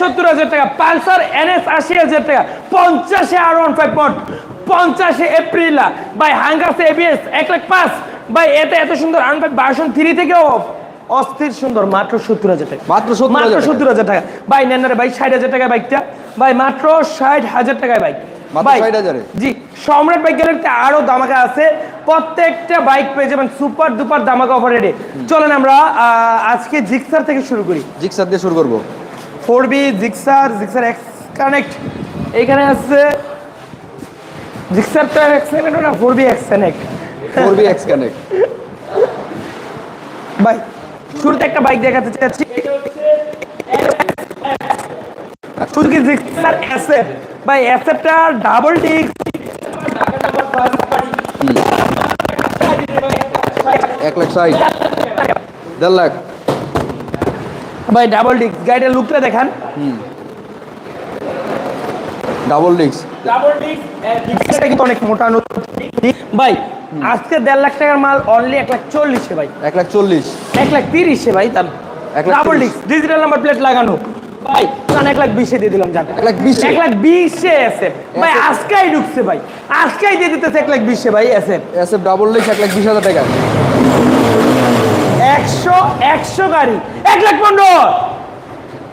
সত্তর হাজার টাকা পালসার এনএস আশি হাজার টাকা পঞ্চাশে আর ওয়ান ফাইভ পট পঞ্চাশে এপ্রিলা বাই হাঙ্গাসে এবিএস এক লাখ পাঁচ বাই এতে এত সুন্দর থ্রি থেকেও অস্থির সুন্দর মাত্র সত্তর হাজার টাকা। মাত্র মাত্র সত্তর হাজার টাকা। ভাই নেন ভাই ষাট হাজার টাকা বাইকটা। ভাই মাত্র ষাট হাজার টাকায় বাইক। মাত্র ভাই, 60,000 এ? জি সম্রাট বাইক গ্যালারিতে আরও দামাকা আছে। প্রত্যেকটা বাইক পেয়ে যাবেন সুপার দুপার দামাকা অফার চলেন আমরা আজকে জিক্সার থেকে শুরু করি। জিক্সার দিয়ে শুরু করব। Four B Gixxer Gixxer X connect এখানে আছে জিক্সার তো এক্স কানেক্ট না four B X connect four B X connect ভাই শুরুতে একটা বাইক দেখাতে চাচ্ছি। সুজুকি জিক্সার এসএফ ভাই এসএফটা ডাবল ডিস্ক এক লাখ ষাট। দেড় লাখ। ভাই ডাবল ডিস্ক গাড়িটার লুকটা দেখান। ডাবল ডিস্ক ডাবল ডিস্ক ডিস্কটা কিন্তু অনেক মোটা নতুন ভাই আজকে দেড় লাখ টাকার মাল অনলি এক লাখ চল্লিশে ভাই। এক লাখ চল্লিশ। এক লাখ তিরিশে ভাই দাম double disc digital number plate লাগানো। ভাই জান এক লাখ বিশে দিয়ে দিলাম জান। এক লাখ বিশে? এক লাখ বিশে এসে ভাই আজকেই ঢুকছে ভাই। আজকেই দিয়ে দিতেছে এক লাখ বিশে ভাই এসে এস এফ ডাবল ডিস্ক এক লাখ বিশ হাজার টাকা। একশো একশো গাড়ি এক লাখ পনেরো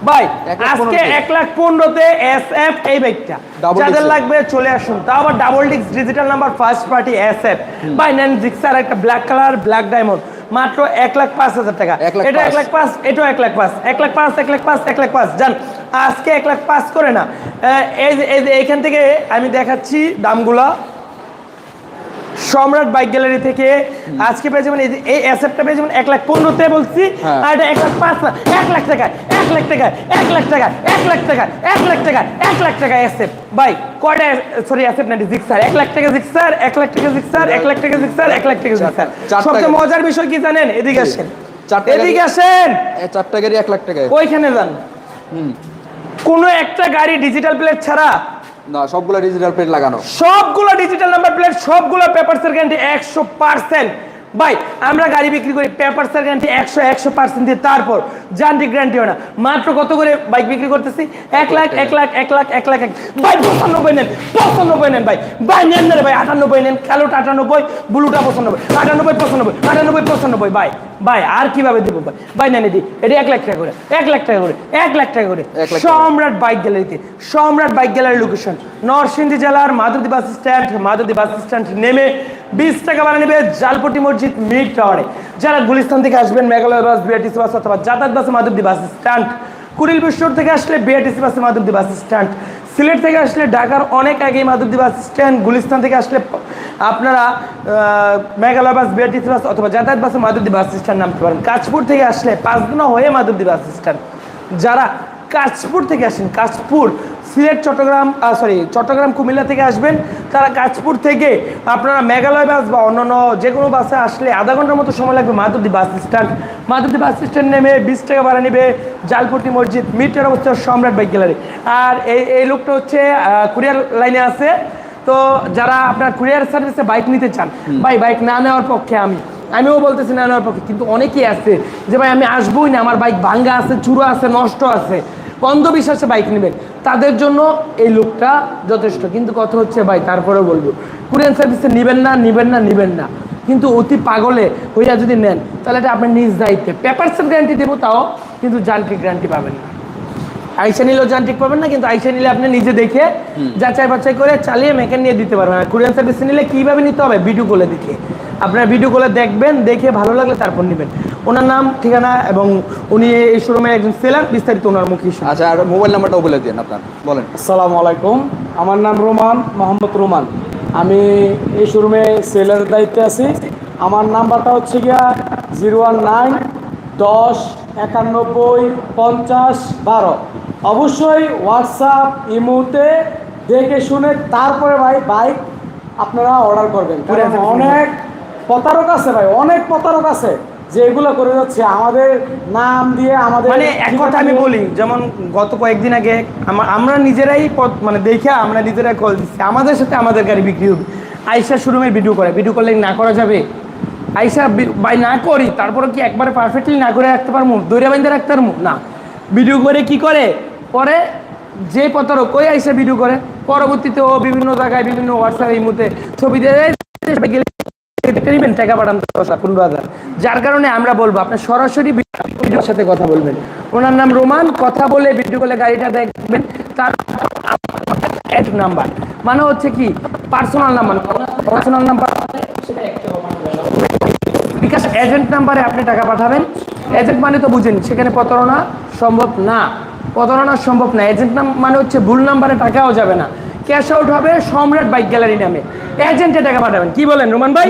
ভাই আজকে এক লাখ পনেরোতে এস এফ এই বাইকটা যাদের লাগবে চলে আসুন তাও আবার double disc digital number first party S F ভাই নেন জিক্সার একটা ব্ল্যাক কালার ব্ল্যাক ডায়মন্ড মাত্র এক লাখ পাঁচ হাজার টাকা এটা এক লাখ পাঁচ এটাও এক লাখ পাঁচ এক লাখ পাঁচ এক লাখ পাঁচ এক লাখ পাঁচ জান আজকে এক লাখ পাঁচ করে না এই যে এইখান থেকে আমি দেখাচ্ছি দামগুলা সম্রাট বাইক গ্যালারি থেকে আজকে পেয়ে যাবেন এই অ্যাসেটটা পেয়ে যাবেন এক লাখ পনেরোতে বলছি হ্যাঁ। আর এটা এক লাখ পাঁচ না, এক লাখ টাকা এক লাখ টাকা এক লাখ টাকা এক লাখ টাকা এক লাখ টাকা এক লাখ টাকা অ্যাসেট ভাই কয়টা সরি অ্যাসেট না জিক্সার এক লাখ টাকা জিক্সার এক লাখ টাকা জিক্সার এক লাখ টাকা জিক্সার এক লাখ টাকা জিক্সার সবচেয়ে মজার বিষয় কি জানেন এদিকে আসেন এদিকে আসেন চারটা গাড়ি এক লাখ টাকায় ওইখানে যান কোনো একটা গাড়ি ডিজিটাল প্লেট ছাড়া না সবগুলো ডিজিটাল প্লেট লাগানো। সবগুলো ডিজিটাল নাম্বার প্লেট সবগুলো পেপারসের গ্যারান্টি একশো পার্সেন্ট ভাই আমরা গাড়ি বিক্রি করি পেপারসের গ্যারান্টি একশো একশো পার্সেন্ট দিয়ে তারপর যান্ত্রিক গ্যারান্টি হয় না। মাত্র কত করে বাইক বিক্রি করতেছি? এক লাখ এক লাখ এক লাখ এক লাখ এক ভাই পঁচানব্বই নেন পঁচানব্বই নেন ভাই। ভাই নেন না ভাই আটানব্বই নেন। কালোটা আটানব্বই ব্লুটা পঁচানব্বই আটানব্বই পঁচানব্বই আটানব্বই পঁচানব্বই ভাই। ভাই আর কীভাবে দিব ভাই? ভাই নেন এদি এটা এক লাখ টাকা করে এক লাখ টাকা করে এক লাখ টাকা করে। সম্রাট বাইক গ্যালারিতে সম্রাট বাইক গ্যালারি লোকেশন নরসিংদী জেলার Madhabdi bus stand Madhabdi bus stand নেমে বিশ টাকা ভাড়া নেবে জালপটি মসজিদ মিড টাওয়ারে যারা গুলিস্তান থেকে আসবেন মেঘালয় বাস বিআরটিসি বাস অথবা যাতায়াত বাসে মাধবদী বাস স্ট্যান্ড কুড়িল বিশ্বর থেকে আসলে বিআরটিসি বাসে মাধবদী বাস স্ট্যান্ড সিলেট থেকে আসলে ঢাকার অনেক আগেই মাধবদী বাস স্ট্যান্ড গুলিস্তান থেকে আসলে আপনারা মেঘালয় বাস বিআরটিসি বাস অথবা যাতায়াত বাসে মাধবদী বাস স্ট্যান্ড নামতে পারেন। কাঁচপুর থেকে আসলে পাঁচদিনা হয়ে মাধবদী বাস স্ট্যান্ড। যারা কাঁচপুর থেকে আসেন, কাঁচপুর, সিলেট, চট্টগ্রাম সরি চট্টগ্রাম, কুমিল্লা থেকে আসবেন, তারা কাঁচপুর থেকে আপনারা মেঘালয় বাস বা অন্যান্য যে কোনো বাসে আসলে আধা ঘণ্টার মতো সময় লাগবে Madhabdi bus stand. Madhabdi bus stand নেমে বিশ টাকা ভাড়া নেবে জালপট্টি মসজিদ মিটার অবস্থা সম্রাট বাইক গ্যালারি। আর এই এই লোকটা হচ্ছে কুরিয়ার লাইনে আছে। তো যারা আপনার কুরিয়ার সার্ভিসে বাইক নিতে চান ভাই বাইক না নেওয়ার পক্ষে আমি আমিও বলতেছি না নেওয়ার পক্ষে কিন্তু অনেকেই আছে যে ভাই আমি আসবোই না আমার বাইক ভাঙ্গা আছে চূড়ো আছে নষ্ট আছে। অন্ধবিশ্বাসে বাইক নেবেন। তাদের জন্য এই লোকটা যথেষ্ট। কিন্তু কথা হচ্ছে ভাই তারপরেও বলব কুরিয়ান সার্ভিসে নেবেন না নেবেন না নেবেন না। কিন্তু অতি পাগলে হইয়া যদি নেন তাহলে এটা আপনার নিজ দায়িত্বে। পেপারসের গ্যারান্টি দেবো তাও কিন্তু যান্ত্রিক গ্যারান্টি পাবেন না। আইসা নিলেও যান্ত্রিক পাবেন না কিন্তু আইসা নিলে আপনি নিজে দেখে যাচাই বাছাই করে চালিয়ে মেকান নিয়ে দিতে পারবেন। আর কুরিয়ান সার্ভিস নিলে কীভাবে নিতে হবে? ভিডিও কলে দেখে। আপনার ভিডিও কলে দেখবেন দেখে ভালো লাগলে তারপর নেবেন। ওনার নাম ঠিকানা এবং উনি এই শোরুমের একজন সেলার বিস্তারিত ওনার মুখে আচ্ছা আর মোবাইল নাম্বারটাও বলে দিন আপনার। বলেন। আসসালামু আলাইকুম। আমার নাম রোমান মোহাম্মদ রোমান। আমি এই শোরুমে সেলের দায়িত্বে আছি। আমার নাম্বারটা হচ্ছে গিয়া জিরো ওয়ান নাইন দশ একানব্বই পঞ্চাশ বারো। অবশ্যই হোয়াটসঅ্যাপ ইমোতে দেখে শুনে তারপরে ভাই বাইক আপনারা অর্ডার করবেন। কারণ অনেক প্রতারক আছে ভাই অনেক প্রতারক আছে যে এগুলো করে যাচ্ছে। আমাদের নাম দিয়ে আমাদের মানে এক কথা আমি বলি যেমন গত কয়েকদিন আগে আমরা নিজেরাই পথ- মানে দেখে আমরা নিজেরাই কল দিচ্ছি। আমাদের সাথে আমাদের গাড়ি বিক্রি হবে। আইসা শোরুমের ভিডিও করে। ভিডিও করলে না করা যাবে? আইসা বাই না করি, তারপরে কি একবারে পারফেক্টলি না করে রাখতে পারব? দৈরা বাইন্দে রাখতে পারব? না। ভিডিও করে কি করে? পরে যে প্রতারক ওই আইসা ভিডিও করে, পরবর্তীতে ও বিভিন্ন জায়গায়, বিভিন্ন হোয়াটসঅ্যাপ এই মুহূর্তে ছবি দিয়ে টাকা পাঠান পনেরো হাজার। যার কারণে আমরা বলব, আপনি সরাসরি ভিডিওর সাথে কথা বলবেন। ওনার নাম রোমান, কথা বলে ভিডিও কলে গাড়িটা দেখবেন, তার নাম্বার মানে হচ্ছে কি personal number personal number bKash agent নাম্বারে আপনি টাকা পাঠাবেন। এজেন্ট মানে তো বুঝেন সেখানে প্রতারণা সম্ভব না। প্রতারণা সম্ভব না। এজেন্ট নাম মানে হচ্ছে ভুল নাম্বারে টাকাও যাবে না। ক্যাশ আউট হবে সম্রাট বাইক গ্যালারি নামে। এজেন্টে টাকা পাঠাবেন। কি বলেন রোমান ভাই।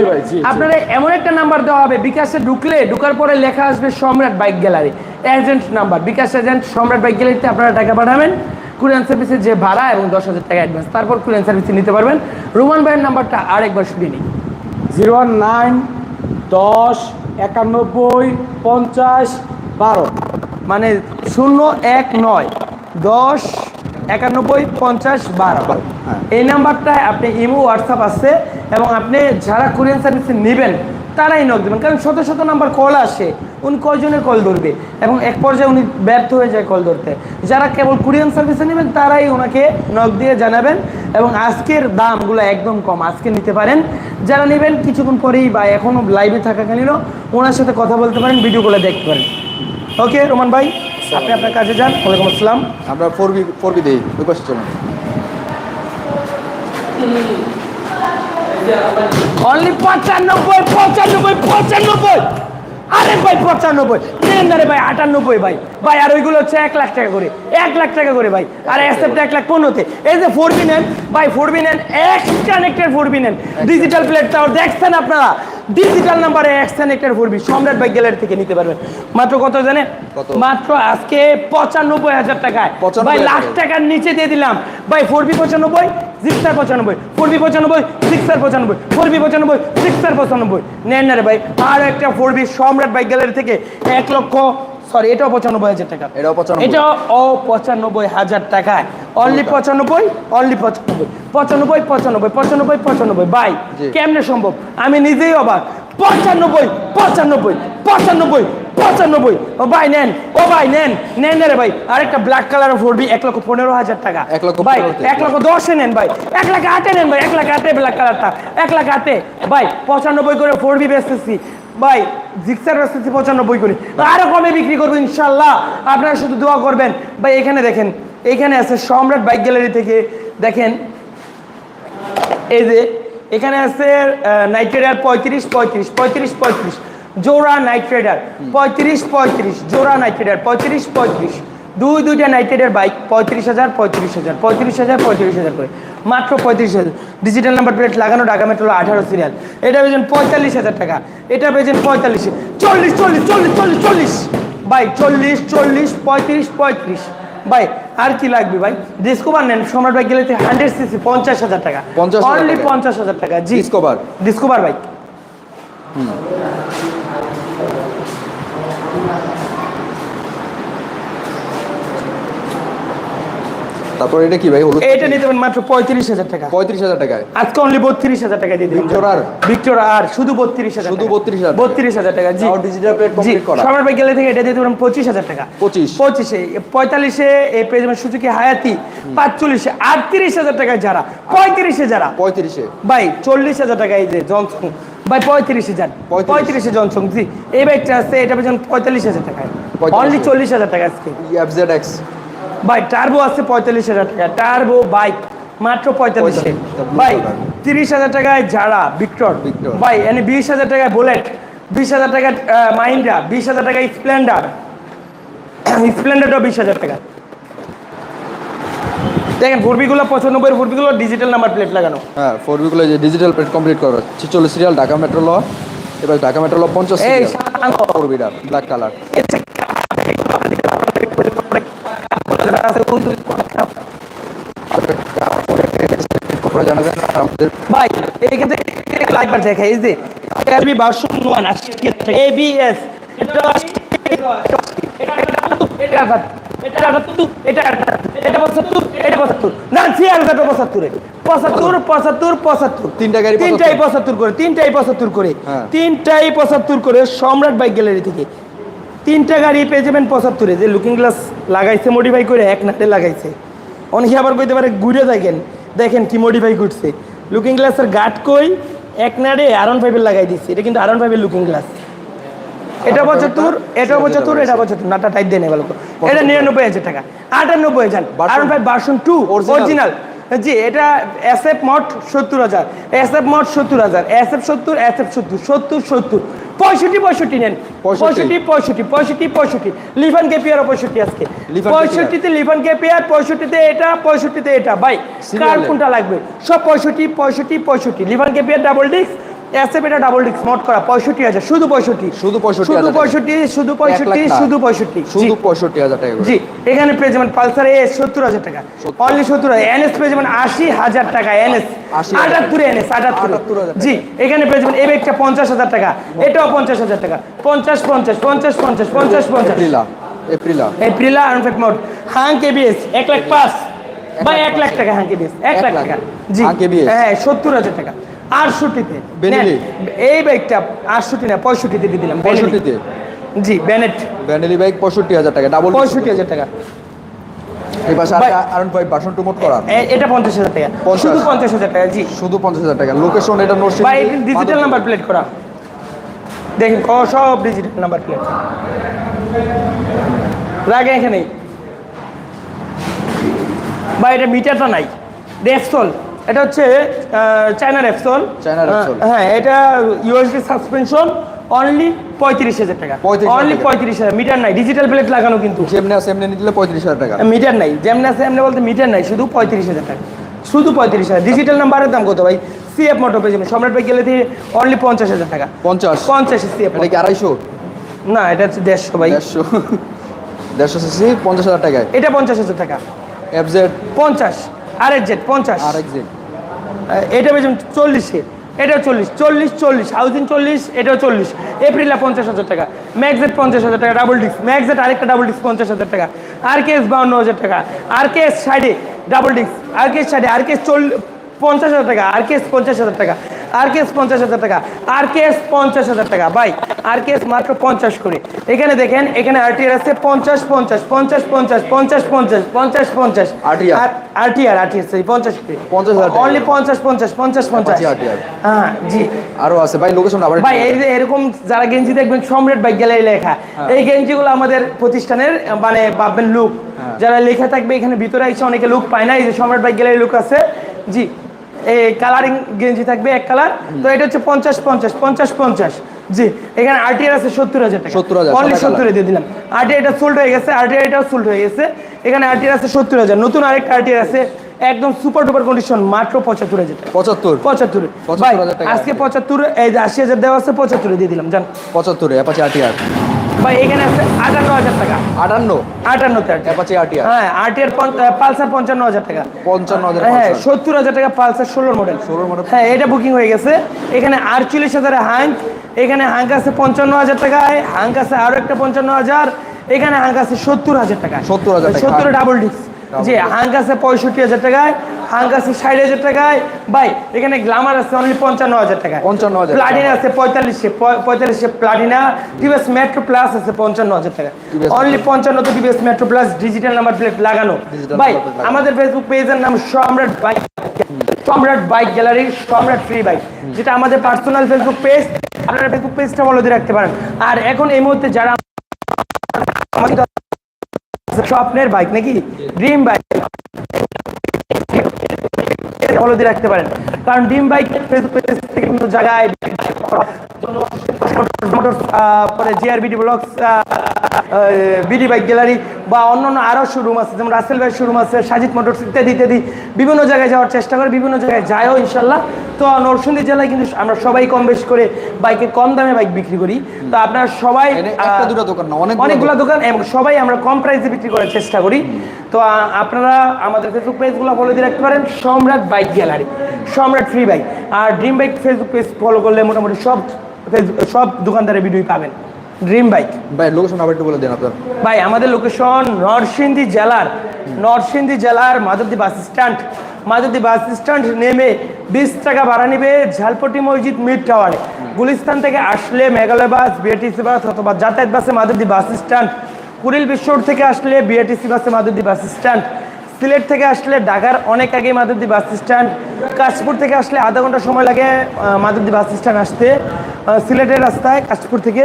আপনারা এমন একটা নাম্বার দেওয়া হবে বিকাশে ঢুকলে ঢুকার পরে লেখা আসবে Samrat bike gallery agent number bKash agent Samrat bike গ্যালারিতে আপনারা টাকা পাঠাবেন। কুরিয়ান সার্ভিসের যে ভাড়া এবং দশ হাজার টাকা অ্যাডভান্স তারপর কুরিয়ান সার্ভিসে নিতে পারবেন। রোমান ভাইয়ের নাম্বারটা আরেকবার শুনে নিই জিরো ওয়ান নাইন দশ একানব্বই পঞ্চাশ বারো। মানে শূন্য এক নয়। দশ একানব্বই পঞ্চাশ বারো। হ্যাঁ। এই নাম্বারটায় আপনি ইমো হোয়াটসঅ্যাপ আছে এবং আপনি যারা কুরিয়ান সার্ভিসে নেবেন তারাই নক দেবেন। কারণ শত শত নাম্বার কল আসে উনি কয়জনের কল ধরবে? এবং এক পর্যায়ে উনি ব্যর্থ হয়ে যায় কল ধরতে। যারা কেবল কুরিয়ান সার্ভিসে নেবেন তারাই ওনাকে নক দিয়ে জানাবেন। এবং আজকের দামগুলো একদম কম আজকে নিতে পারেন। যারা নেবেন কিছুক্ষণ পরেই বা এখনও লাইভে থাকাকালীনও ওনার সাথে কথা বলতে পারেন ভিডিও কলে দেখতে পারেন। ওকে রোমান ভাই আপনি আপনার কাজে যান। ওয়ালাইকুম আসসালাম। আমরা ফোর বি ফোর বি দিই ওই পাশে চলুন অনলি পঁচানব্বই পঁচানব্বই পঁচানব্বই। আরে ভাই পঁচানব্বই। নেন ভাই আটানব্বই ভাই। ভাই আর ওইগুলো হচ্ছে এক লাখ টাকা করে। এক লাখ টাকা করে ভাই। আর অ্যাসেপ্ট এক লাখ পনেরোতে। এই যে ফোর বি নেন ভাই ফোর বি নেন এক্স কানেক্টেড ফোর বি নেন। ডিজিটাল প্লেট টাওয়ার দেখছেন আপনারা? ডিজিটাল নাম্বারে এক্স কানেক্টেড ফোর বি সম্রাট ভাই গ্যালারি থেকে নিতে পারবেন। মাত্র কত জানেন? মাত্র আজকে পঁচানব্বই হাজার টাকায়। 95 ভাই লাখ টাকার নিচে দিয়ে দিলাম। ভাই ফোর বি পঁচানব্বই সিক্সার পঁচানব্বই ফোর বি পঁচানব্বই সিক্সার পঁচানব্বই ফোর বি পঁচানব্বই সিক্সার পঁচানব্বই। নেন না রে ভাই আর একটা four B Samrat bike gallery থেকে এক লক্ষ সরি এটাও পঁচানব্বই হাজার টাকা। এটাও 95 এটাও ও পঁচানব্বই হাজার টাকায় অনলি পঁচানব্বই। অনলি পঁচানব্বই। পঁচানব্বই পঁচানব্বই পঁচানব্বই পঁচানব্বই। বাই কেমনে সম্ভব? আমি নিজেই অবাক। পঁচানব্বই পঁচানব্বই পঁচানব্বই পঁচানব্বই। ও ভাই নেন ও ভাই নেন নেন রে ভাই। আরেকটা ব্ল্যাক কালার ফোরবি এক লক্ষ পনেরো হাজার টাকা। এক লক্ষ ভাই এক লক্ষ দশে নেন ভাই। এক লাখ আটে নেন ভাই এক লাখ আটে ব্ল্যাক কালারটা এক লাখ আটে। ভাই পঁচানব্বই করে ফোরবি বেচতেছি। ভাই জিক্সার বেচতেছি পঁচানব্বই করে। আরও কমে বিক্রি করব ইনশাল্লাহ। আপনারা শুধু দোয়া করবেন। ভাই এখানে দেখেন এখানে আছে সম্রাট বাইক গ্যালারি থেকে দেখেন এই যে এখানে আছে নাইট রাইডার পঁয়ত্রিশ পঁয়ত্রিশ পঁয়ত্রিশ পঁয়ত্রিশ। জোড়া নাইট রাইডার পঁয়ত্রিশ পঁয়ত্রিশ জোড়া নাইট রাইডার পঁয়ত্রিশ পঁয়ত্রিশ। দুই দুইটা নাইট রাইডার বাইক পঁয়ত্রিশ হাজার পঁয়ত্রিশ হাজার পঁয়ত্রিশ হাজার পঁয়ত্রিশ হাজার করে। মাত্র পঁয়ত্রিশ হাজার। ডিজিটাল নাম্বার প্লেট লাগানো ঢাকা মেট্রো আঠারো সিরিয়াল এটা পেয়েছেন পঁয়তাল্লিশ হাজার টাকা। এটা পেয়েছেন পঁয়তাল্লিশ। চল্লিশ চল্লিশ চল্লিশ চল্লিশ চল্লিশ। ভাই চল্লিশ চল্লিশ পঁয়ত্রিশ পঁয়ত্রিশ। ভাই আর কি লাগবে ভাই? ডিসকোভার নেন সম্রাট বাইক গেলে হান্ড্রেড সিসি পঞ্চাশ হাজার টাকা। 50,000 অনলি পঞ্চাশ হাজার টাকা। জি। Discover? ডিসকোভার বাইক তারপর এটা কি ভাই? হলুদ এটা নিতে পারেন মাত্র পঁয়ত্রিশ হাজার টাকা। পঁয়ত্রিশ হাজার টাকায় আজকে অনলি বত্রিশ হাজার টাকা দিয়ে দিন Victor আর? ভিক্টর আর শুধু বত্রিশ হাজার শুধু 32,000 টাকা। বত্রিশ হাজার টাকা জি। digital plate জি complete করা। সম্রাট বাইক গেলে থেকে এটা দিতে পারেন পঁচিশ হাজার টাকা। 25 পঁচিশে পঁয়তাল্লিশে এই পেয়ে যাবেন সুজুকি হায়াতি পাঁচচল্লিশে আটত্রিশ হাজার টাকায় যারা পঁয়ত্রিশে যারা। পঁয়ত্রিশে। ভাই চল্লিশ হাজার টাকা এই যে জনসং ভাই পঁয়ত্রিশ হাজার 35 পঁয়ত্রিশে জনসং জি। এই বাইকটা আছে এটা পেয়েছেন পঁয়তাল্লিশ হাজার টাকায়। অনলি চল্লিশ হাজার টাকা আজকে। এফজেড এক্স ভাই টার্বো আছে পঁয়তাল্লিশ হাজার টাকা। টার্বো বাইক মাত্র পঁয়তাল্লিশ ভাই তিরিশ হাজার টাকায় যারা ভিক্টর। ভাই এনে বিশ হাজার টাকায় বুলেট বিশ হাজার টাকা মাইন্ডা বিশ হাজার টাকা স্প্লেন্ডার স্প্লেন্ডারটাও বিশ হাজার টাকা। দেখেন ফুরবিগুলো পঁচানব্বই ফুরবিগুলো ডিজিটাল নাম্বার প্লেট লাগানো। হ্যাঁ ফোর বিগুলো যে ডিজিটাল প্লেট কমপ্লিট করা। ছিচল্লিশ সিরিয়াল ঢাকা মেট্রো ল এবার ঢাকা মেট্রো ল পঞ্চাশ ব্ল্যাক কালার না আমাদের ভাই এইখান থেকে লাইটবার দেখা এই যে এলবি ভার্সন ওয়ান এবিএস এটা এটা আটাত্তর, এটা এটা পঁচাত্তর, এটা পঁচাত্তর। না, ছিয়াত্তর, পঁচাত্তরে। পঁচাত্তর, পঁচাত্তর, পঁচাত্তর। তিনটা গাড়ি তিনটাই পঁচাত্তর করে তিনটাই পঁচাত্তর করে হ্যাঁ। তিনটাই পঁচাত্তর করে সম্রাট বাইক গ্যালারি থেকে তিনটা গাড়ি পেয়ে যাবেন পঁচাত্তরে যে লুকিং গ্লাস লাগাইছে মডিফাই করে এক নাটে লাগাইছে। অনেকে আবার কইতে পারে ঘুরে দেখেন দেখেন কি মডিফাই করছে। লুকিং গ্লাসের গাট কই এক নাড়ে আরন ফাইভের লাগাই দিচ্ছে এটা কিন্তু আরন ফাইভের লুকিং গ্লাস এটা পঁচাত্তর এটা পঁচাত্তর এটা পঁচাত্তর। নাটা টাইট দেয় ভালো এটা নিরানব্বই হাজার টাকা। আটানব্বই হাজার। আরন ফাইভ ভার্সন টু? অরিজিনাল জি এটা এস এফ মট সত্তর হাজার। এস এফ মট সত্তর হাজার। এস এফ সত্তর এস এফ সত্তর সত্তর সত্তর। পঁয়ষট্টি পঁয়ষট্টি নেন। পঁয়ষট্টি। পঁয়ষট্টি পঁয়ষট্টি পঁয়ষট্টি লিভান কেপিয়ারও পঁয়ষট্টি আজকে? পঁয়ষট্টিতে লিভান কেপিয়ার পঁয়ষট্টিতে এটা পঁয়ষট্টিতে এটা। ভাই কার কোনটা লাগবে? সব পঁয়ষট্টি পঁয়ষট্টি পঁয়ষট্টি। লিভান কেপিয়ার ডাবল ডিস্ক এস এফ এটা ডাবল ডিস্ক মট করা পঁয়ষট্টি হাজার শুধু পঁয়ষট্টি। শুধু 65 শুধু। পঁয়ষট্টি শুধু পঁয়ষট্টি। শুধু পঁয়ষট্টি। শুধু। পঁয়ষট্টি হাজার টাকা জি এখানে পেয়ে যাবেন পালসার এ সত্তর হাজার টাকা। অনলি সত্তর হাজার। এনএস পেয়ে যাবেন আশি হাজার টাকা এনএস 80,000 এনএস আটাত্তর জি এখানে পেয়ে যাবেন এই ব্যাগটা পঞ্চাশ হাজার টাকা। এটাও পঞ্চাশ হাজার টাকা। পঞ্চাশ পঞ্চাশ পঞ্চাশ পঞ্চাশ পঞ্চাশ পঞ্চাশ। এপ্রিলা এপ্রিলা এপ্রিলা আনফেক্ট মোড হাং কেবিএস এক লাখ পাঁচ। বা এক লাখ টাকা হাং কেবিএস এক লাখ। টাকা। জি। হ্যাঁ সত্তর হাজার টাকা। আটষট্টিতে? এই ব্যাগটা আটষট্টি না পঁয়ষট্টিতে দিয়ে দিলাম। পঁয়ষট্টিতে? জি ব্যানেট ব্যান্ডেলি বাইক পঁয়ষট্টি হাজার টাকা ডাবল পঁয়ষট্টি হাজার টাকা। এই পাশে ভাই- আরন ফাইভ ভার্সন টু মোট করা এটা পঞ্চাশ হাজার টাকা। শুধু পঞ্চাশ হাজার টাকা জি। শুধু পঞ্চাশ হাজার টাকা। লোকেশন এটা নরসিংদী বা ডিজিটাল নাম্বার প্লেট করা। দেখেন সব ডিজিটাল নাম্বার প্লেট লাগে এখানে। বা এটা মিটারটা নাই। রেপসল এটা হচ্ছে চায়না রেপসল চায়না Repsol। হ্যাঁ এটা ইউএসডি সাসপেনশন অনলি পঁয়ত্রিশ হাজার টাকা। 35,000 অনলি টাকা। পঁয়ত্রিশ হাজার মিটার নাই ডিজিটাল প্লেট লাগানো কিন্তু। যেমনি আছে এমনি নিলে পঁয়ত্রিশ হাজার টাকা। মিটার নাই যেমন আছে এমনি বলতে মিটার নাই শুধু পঁয়ত্রিশ হাজার টাকা। শুধু পঁয়ত্রিশ হাজার। ডিজিটাল নাম্বারের দাম কত ভাই? সিএফ মোটর পেয়ে যাবেন। সম্রাট ভাই গেলে অনলি পঞ্চাশ হাজার টাকা। পঞ্চাশ। পঞ্চাশ সিএফ এটা কি আড়াইশো? না এটা হচ্ছে দেড়শো ভাই। দেড়শো। দেড়শো সিসি পঞ্চাশ হাজার টাকায়। এটা পঞ্চাশ হাজার টাকা। এফ জেড পঞ্চাশ। আর এক জেড পঞ্চাশ। আর এক জেড এটা পেয়েছেন চল্লিশে এটাও চল্লিশ চল্লিশ চল্লিশ। হাউজিং চল্লিশ এটাও চল্লিশ। এপ্রিলা পঞ্চাশ হাজার টাকা। ম্যাকজেট পঞ্চাশ হাজার টাকা ডাবল ডিস্ক। ম্যাকজেট আরেকটা ডাবল ডিস্ক পঞ্চাশ হাজার টাকা। আর কে এস বাউন্ন হাজার টাকা। আর কে এস সাইডে double disc. R K S সাইডে আর কে এস চল্লিশ পঞ্চাশ হাজার টাকা। আর কে এস পঞ্চাশ হাজার টাকা। আর কে এস পঞ্চাশ হাজার টাকা আর কে এস পঞ্চাশ হাজার টাকা। ভাই আর কে এস মাত্র পঞ্চাশ করে। এখানে দেখেন এখানে আরটিআর আছে পঞ্চাশ পঞ্চাশ পঞ্চাশ পঞ্চাশ পঞ্চাশ পঞ্চাশ পঞ্চাশ পঞ্চাশ। আরটিআর? আরটিআর সরি পঞ্চাশ করে। 50,000 টাকা। অনলি পঞ্চাশ পঞ্চাশ পঞ্চাশ পঞ্চাশ। Apache হ্যাঁ জি। আরও আছে। ভাই লোকেশন আবার ভাই এই যে এরকম যারা গেঞ্জি দেখবেন সম্রাট বাইক গ্যালারি লেখা। হ্যাঁ। এই গেঞ্জিগুলো আমাদের প্রতিষ্ঠানের মানে ভাববেন লুক হ্যাঁ। যারা লেখা থাকবে এখানে ভিতরে এসে অনেকে লুক পায় না। এই যে সম্রাট বাইক গ্যালারি লুক আছে। জি। এই কালারিং গেঞ্জি থাকবে এক কালার তো এটা হচ্ছে পঞ্চাশ পঞ্চাশ পঞ্চাশ পঞ্চাশ। জি এখানে আরটিআর আছে সত্তর হাজার টাকা। 70,000 অনলি সত্তরে দিয়ে দিলাম। আরটিআর এটা সোল্ড হয়ে গেছে আরটিআর এটাও সোল্ড হয়ে গেছে। এখানে আরটিআর আছে সত্তর হাজার। নতুন আরেকটা আরটিআর আছে একদম সুপার ডুপার কন্ডিশন মাত্র পঁচাত্তর হাজার পঁচাত্তর? পঁচাত্তর। আজকে পঁচাত্তর এই আশি হাজার দেওয়া আছে পঁচাত্তরে দিয়ে দিলাম জান। পঁচাত্তরে আরটিআর ভাই এখানে আছে আটান্ন হাজার টাকা। আটান্ন? আটান্নতে আট অ্যাপাচি আরটিআর। হ্যাঁ আরটিআর পালসার পঞ্চান্ন হাজার টাকা। পঞ্চান্ন হাজার হ্যাঁ সত্তর হাজার টাকা পালসার ষোলোর মডেল। 16 model। হ্যাঁ এটা বুকিং হয়ে গেছে। এখানে আটচল্লিশ হাজারে হাঙ্ক। এখানে হাঙ্ক আছে পঞ্চান্ন হাজার টাকায়। হাঙ্ক আছে আরও একটা পঞ্চান্ন হাজার। এখানে হাঙ্ক আছে সত্তর হাজার টাকা সত্তর হাজার সত্তর ডাবল ডিস্ক জি হাঙ্ক আছে পঁয়ষট্টি হাজার টাকায় হাঙ্ক আছে ষাট হাজার টাকায়। ভাই এখানে গ্লামার আছে অনলি পঞ্চান্ন হাজার টাকায়। 55,000 প্লাটিনা আছে পঁয়তাল্লিশে পঁয়তাল্লিশে প্লাটিনা টিভিএস মেট্রো প্লাস আছে পঞ্চান্ন হাজার টাকা অনলি পঞ্চান্ন তো TVS Metro plus digital number plate লাগানো। ভাই। আমাদের ফেসবুক পেজের নাম Samrat bike Samrat bike gallery Samrat free bike যেটা আমাদের পার্সোনাল ফেসবুক পেজ আপনারা ফেসবুক পেজটা ফলো দিয়ে রাখতে পারেন। আর এখন এই মুহূর্তে যারা স্বপ্নের বাইক নাকি? ড্রিম বাইক রাখতে পারেন। কারণ ড্রিম বাইক কিন্তু জায়গায় GRBD blogs BD bike gallery বা অন্যান্য আরও শোরুম আছে যেমন রাসেল ভাই শোরুম আছে সাজিদ মোটরস ইত্যাদি ইত্যাদি বিভিন্ন জায়গায় যাওয়ার চেষ্টা করে বিভিন্ন জায়গায় যায়ও ইনশাল্লাহ। তো নরসিংদী জেলায় কিন্তু আমরা সবাই কম বেশ করে বাইকে কম দামে বাইক বিক্রি করি। তো আপনারা সবাই দুটো দোকান অনেকগুলো দোকান। এবং সবাই আমরা কম প্রাইসে বিক্রি করার চেষ্টা করি। তো আপনারা আমাদের ফেসবুক পেজগুলো ফলো দিয়ে রাখতে পারেন Samrat bike gallery Samrat free bike আর dream bike Facebook page follow করলে মোটামুটি সব ফেসবুক সব দোকানদারের ভিডিওই পাবেন। ড্রিম বাইক ভাই লোকেশন আবার একটু বলে দেন আপনার। ভাই আমাদের লোকেশন নরসিংদী জেলার নরসিংদী জেলার Madhabdi bus stand Madhabdi bus stand নেমে বিশ টাকা ভাড়া নেবে ঝালপট্টি মসজিদ মিড টাওয়ারে গুলিস্তান থেকে আসলে মেঘালয় বাস বিএটিসি বাস অথবা যাতায়াত বাসে মাধবদী বাস স্ট্যান্ড কুড়িল বিশ্ব রোড থেকে আসলে বিআরটিসি বাসে মাধুরী বাস স্ট্যান্ড সিলেট থেকে আসলে ঢাকার অনেক আগে মাধুরী বাস স্ট্যান্ড কাশপুর থেকে আসলে আধা ঘণ্টা সময় লাগে মাধবদী বাস স্ট্যান্ড আসতে। সিলেটের রাস্তায় কাশপুর থেকে।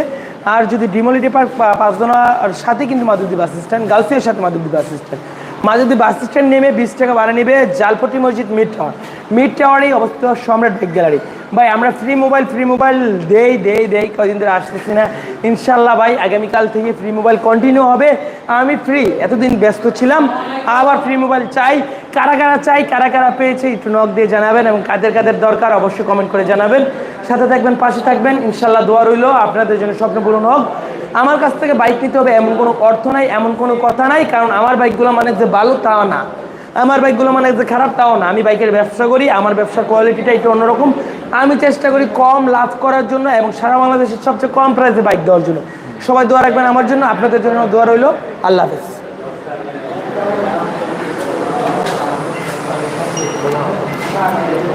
আর যদি ডিমোলিটি পার্ক পাঁচজনা আর সাথে কিন্তু মাধুরী বাস স্ট্যান্ড গার্লসের সাথে মাধুরী বাস স্ট্যান্ড মাধুরী বাস স্ট্যান্ড নেমে বিশ টাকা ভাড়া নেবে জালপটি মসজিদ মিড টাওয়ার মিড টাওয়ারেই অবস্থিত সম্রাট বেগ গ্যালারি। ভাই, আমরা ফ্রি মোবাইল ফ্রি মোবাইল দেই দেই দেই, কদিন ধরে আসতেছি না। ইনশাল্লাহ ভাই, আগামীকাল থেকে ফ্রি মোবাইল কন্টিনিউ হবে। আমি ফ্রি এতদিন ব্যস্ত ছিলাম। আবার ফ্রি মোবাইল চাই। কারা কারা চাই, কারা কারা পেয়েছে, একটু নখ দিয়ে জানাবেন এবং কাদের কাদের দরকার অবশ্যই কমেন্ট করে জানাবেন। সাথে থাকবেন, পাশে থাকবেন, ইনশাল্লাহ দোয়া রইল। আপনাদের জন্য স্বপ্ন পূরণ হোক। আমার কাছ থেকে বাইক নিতে হবে, এমন কোনো অর্থ নাই, এমন কোনো কথা নাই, কারণ আমার বাইকগুলো মানে যে ভালো তাও না। আমার বাইকগুলো মানে যে খারাপ তাও না। আমি বাইকের ব্যবসা করি, আমার ব্যবসার কোয়ালিটিটা একটু অন্যরকম। আমি চেষ্টা করি কম লাভ করার জন্য এবং সারা বাংলাদেশের সবচেয়ে কম প্রাইসে বাইক দেওয়ার জন্য। সবাই দোয়া রাখবেন আমার জন্য। আপনাদের জন্য দোয়া রইল। আল্লাহ হাফেজ। Amém.